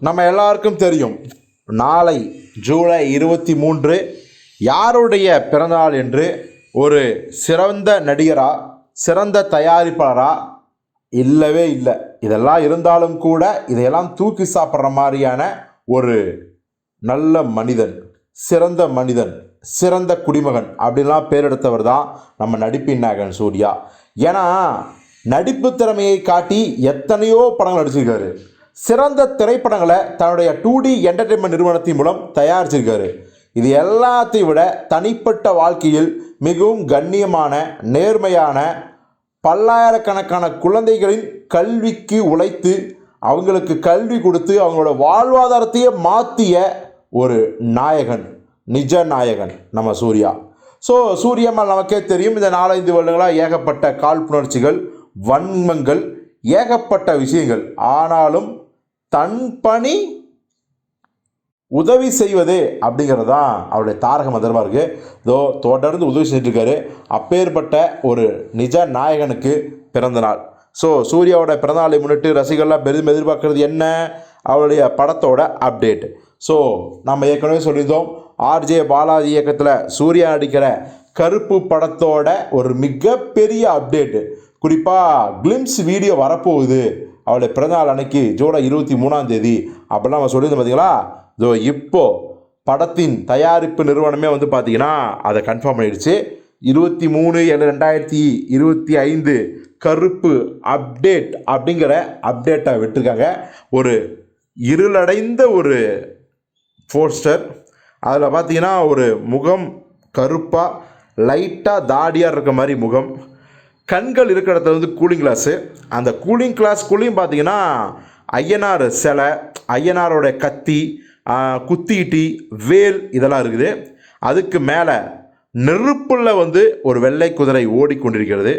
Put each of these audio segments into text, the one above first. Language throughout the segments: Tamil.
நம்ம எல்லாருக்கும் தெரியும். நாளை ஜூலை இருபத்தி மூன்று யாருடைய பிறந்தநாள் என்று ஒரு சிறந்த நடிகரா சிறந்த தயாரிப்பாளரா? இல்லவே இல்லை. இதெல்லாம் இருந்தாலும் கூட இதையெல்லாம் தூக்கி சாப்பிட்ற மாதிரியான ஒரு நல்ல மனிதன் சிறந்த மனிதன் சிறந்த குடிமகன் அப்படின்லாம் பேர் எடுத்தவர் தான் நம்ம நடிப்பின் நாயகன் சூர்யா. ஏன்னா நடிப்பு திறமையை காட்டி எத்தனையோ படங்கள் நடிச்சிருக்காரு. சிறந்த திரைப்படங்களை தன்னுடைய டூ டி என்டர்டெயின்மெண்ட் நிறுவனத்தின் மூலம் தயாரிச்சிருக்காரு. இது எல்லாத்தையும் விட தனிப்பட்ட வாழ்க்கையில் மிகவும் கண்ணியமான நேர்மையான பல்லாயிரக்கணக்கான குழந்தைகளின் கல்விக்கு உழைத்து அவங்களுக்கு கல்வி கொடுத்து அவங்களோட வாழ்வாதாரத்தையே மாற்றிய ஒரு நாயகன் நிஜ நாயகன் நம்ம சூர்யா. ஸோ சூரியம்மாள் நமக்கே தெரியும் இந்த நாலஞ்சு வருடங்களாக ஏகப்பட்ட காழ்ப்புணர்ச்சிகள் வன்மங்கள் ஏகப்பட்ட விஷயங்கள். ஆனாலும் தன் பணி உதவி செய்வது அப்படிங்கிறது தான் அவருடைய தாரக மந்திரமாக இருக்குது இதோ தொடர்ந்து உதவி செஞ்சுருக்காரு. அப்பேற்பட்ட ஒரு நிஜ நாயகனுக்கு பிறந்த நாள். ஸோ சூர்யாவோட பிறந்தநாளை முன்னிட்டு ரசிகர்லாம் பெரிதும் எதிர்பார்க்கறது என்ன? அவருடைய படத்தோட அப்டேட் ஸோ நம்ம ஏற்கனவே சொல்லியிருந்தோம் ஆர்ஜே பாலாஜி இயக்கத்தில் சூர்யா நடிக்கிற கருப்பு படத்தோட ஒரு மிகப்பெரிய அப்டேட்டு குறிப்பாக கிளிம்ஸ் வீடியோ வரப்போகுது. அவளுடைய பிறந்தநாள் அன்னைக்கு ஜூலை இருபத்தி மூணாம் தேதி. அப்படிலாம் அவன் சொல்லியிருந்தேன் பார்த்தீங்களா இதோ இப்போ படத்தின் தயாரிப்பு நிறுவனமே வந்து பார்த்தீங்கன்னா அதை கன்ஃபார்ம் பண்ணிடுச்சு. இருபத்தி மூணு ஏழு ரெண்டாயிரத்தி இருபத்தி ஐந்து கருப்பு அப்டேட் அப்படிங்கிற அப்டேட்டை விட்டுருக்காங்க. ஒரு இருளடைந்த ஒரு போஸ்டர். அதில் பார்த்தீங்கன்னா ஒரு முகம் கருப்பாக லைட்டாக தாடியாக இருக்க மாதிரி முகம். கண்கள் இருக்கிற இடத்துல வந்து கூலிங் கிளாஸு அந்த கூலிங் கிளாஸ்குள்ளேயும் பார்த்தீங்கன்னா ஐயனார் சிலை ஐயனாரோட கத்தி குத்தீட்டி வேல் இதெல்லாம் இருக்குது. அதுக்கு மேலே நெருப்புள்ள வந்து ஒரு வெள்ளை குதிரை ஓடிக்கொண்டிருக்கிறது.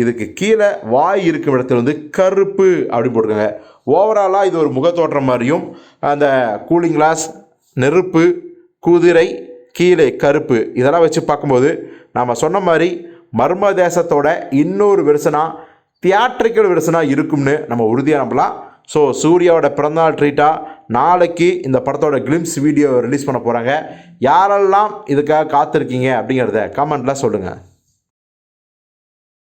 இதுக்கு கீழே வாய் இருக்கும் இடத்துல வந்து கருப்பு அப்படின்னு போட்டிருக்காங்க. ஓவராலாக இது ஒரு முகத்தோற்றம் மாதிரியும் அந்த கூலிங் கிளாஸ் நெருப்பு குதிரை கீழே கருப்பு இதெல்லாம் வச்சு பார்க்கும்போது நம்ம சொன்ன மாதிரி மர்ம தேசத்தோட இன்னொரு வெர்சனாக தியேட்ரிக்கல் வெர்சனாக இருக்கும்னு நம்ம உறுதியாக நம்பலாம். ஸோ சூர்யாவோட பிறந்தநாள் ட்ரீட்டாக நாளைக்கு இந்த படத்தோட கிளிம்ஸ் வீடியோ ரிலீஸ் பண்ண போகிறாங்க யாரெல்லாம் இதுக்காக காத்திருக்கீங்க அப்படிங்கிறத கமெண்ட்டில் சொல்லுங்கள்